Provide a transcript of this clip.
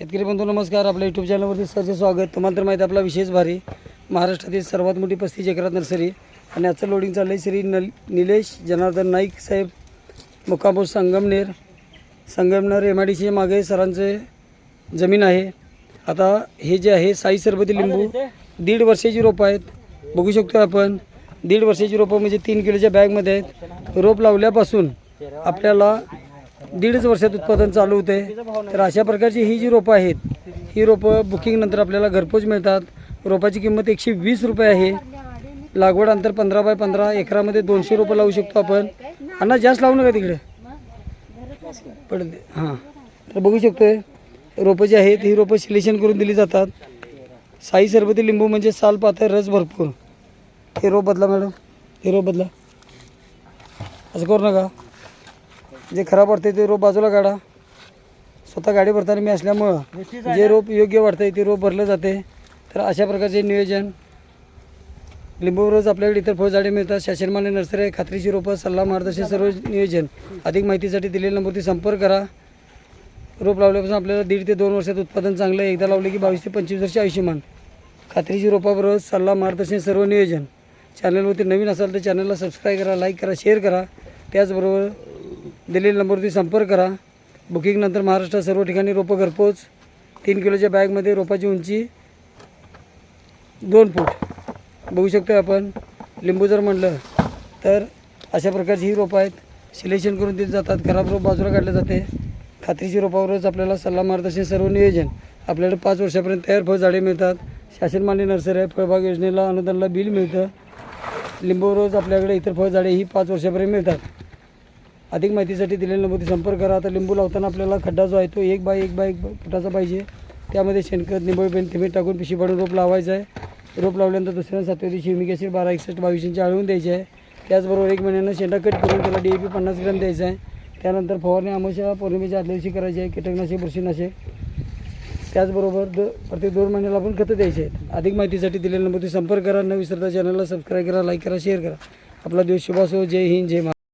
शेतकरी बंधू नमस्कार. आपल्या यूट्यूब चॅनलवरती सरचे स्वागत. तुम्हाला तर माहिती आपला विशेष भारी. महाराष्ट्रातील सर्वात मोठी पस्तीस एकरात नर्सरी आणि आजचं लोडिंग चाललं आहे श्री नल निलेश जनार्दन नाईक साहेब Mukkapur Sangamner. Sangamner M I D सीच्या मागे सरांचे जमीन आहे. आता हे जे आहे साई सरबती लिंबू. दीड वर्षाची रोपं आहेत. बघू शकतो आपण. दीड वर्षाची रोपं म्हणजे तीन किलोच्या बॅगमध्ये आहेत. रोप लावल्यापासून आपल्याला दीडच वर्षात उत्पादन चालू होते. तर अशा प्रकारची ही जी रोपं आहेत ही रोपं बुकिंगनंतर आपल्याला घरपोच मिळतात. रोपाची किंमत एकशे वीस रुपये आहे. लागवड अंतर पंधरा बाय पंधरा एकरामध्ये दोनशे रोपं लावू शकतो आपण. अण्णा जास्त लावू नका तिकडे. पण हां. तर बघू शकतोय रोपं जी आहेत ही रोपं सिलेक्शन करून दिली जातात. साई सरबती लिंबू म्हणजे साल पातळ रस भरपूर. हे रोप बदला मॅडम. हे रोप बदला. असं करू नका. जे खराब वाटते ते रोप बाजूला काढा. स्वतः गाडी भरताना मी असल्यामुळं जे रोप योग्य वाटतंय ते रोप भरलं जाते. तर अशा प्रकारचे नियोजन. लिंबू रोज आपल्याकडे इतर फळझाडे मिळतात. शासनमान्य नर्सरी आहे. खात्रीची रोपं सल्ला मार्गदर्शन सर्व नियोजन. अधिक माहितीसाठी दिलेल्या नंबरवरती संपर्क करा. रोप लावल्यापासून आपल्याला दीड ते दोन वर्षात उत्पादन चांगलं आहे. एकदा लावले की बावीस ते पंचवीस वर्ष आयुष्यमान. खात्रीची रोपाबरोबर सल्ला मार्गदर्शन सर्व नियोजन. चॅनलवरती नवीन असाल तर चॅनलला सबस्क्राईब करा लाईक करा शेअर करा. त्याचबरोबर दिलेल्या नंबरवरती संपर्क करा. बुकिंगनंतर महाराष्ट्रात सर्व ठिकाणी रोपं घरपोच. तीन किलोच्या बॅगमध्ये रोपाची उंची दोन फूट. बघू शकतो आपण. लिंबू जर म्हणलं तर अशा प्रकारची ही रोपं आहेत. सिलेक्शन करून दिली जातात. खराब रोप बाजूला काढले जाते. खात्रीची रोपावरच आपल्याला सल्ला मार्गदर्शन सर्व नियोजन. आपल्याकडे पाच वर्षापर्यंत तयार फळझाडे मिळतात. शासनमान्य नर्सरी आहे फळबाग योजनेला अनुदानाला बिल मिळतं. लिंबू रोज आपल्याकडे इतर फळझाडे ही पाच वर्षापर्यंत मिळतात. अधिक माहितीसाठी दिलेल्या नंबरवरती संपर्क करा. आता लिंबू लावताना आपल्याला खड्डा जो आहे तो एक बाय एक बाय एक फुटाचा पाहिजे. त्यामध्ये शेणखत निंबळी पेन थिमेट टाकून पिशी पाडून रोप लावायचं आहे. रोप लावल्यानंतर दुसऱ्या सातव्या दिवशी युमिक ॲसिड बारा एकसष्ट बावीस इंची आळवून द्यायची आहे. त्याचबरोबर एक महिन्यानं शेंडा कट करून त्याला डी ए पी पन्नास ग्रॅम द्यायचा आहे. त्यानंतर फवारणी आमोशा पौर्णिमेच्या आदल्या दिवशी करायची आहे. कीटकनाशक बुरशीनाशक. त्याचबरोबर द प्रत्येक दोन महिन्याला आपण खतं द्यायचे आहेत. अधिक माहितीसाठी दिलेल्या नंबरवरती संपर्क करा. न विसरता चॅनलला सबस्क्राईब करा लाईक करा शेअर करा. आपला दिवस शुभ असो. जय हिंद जय महाराज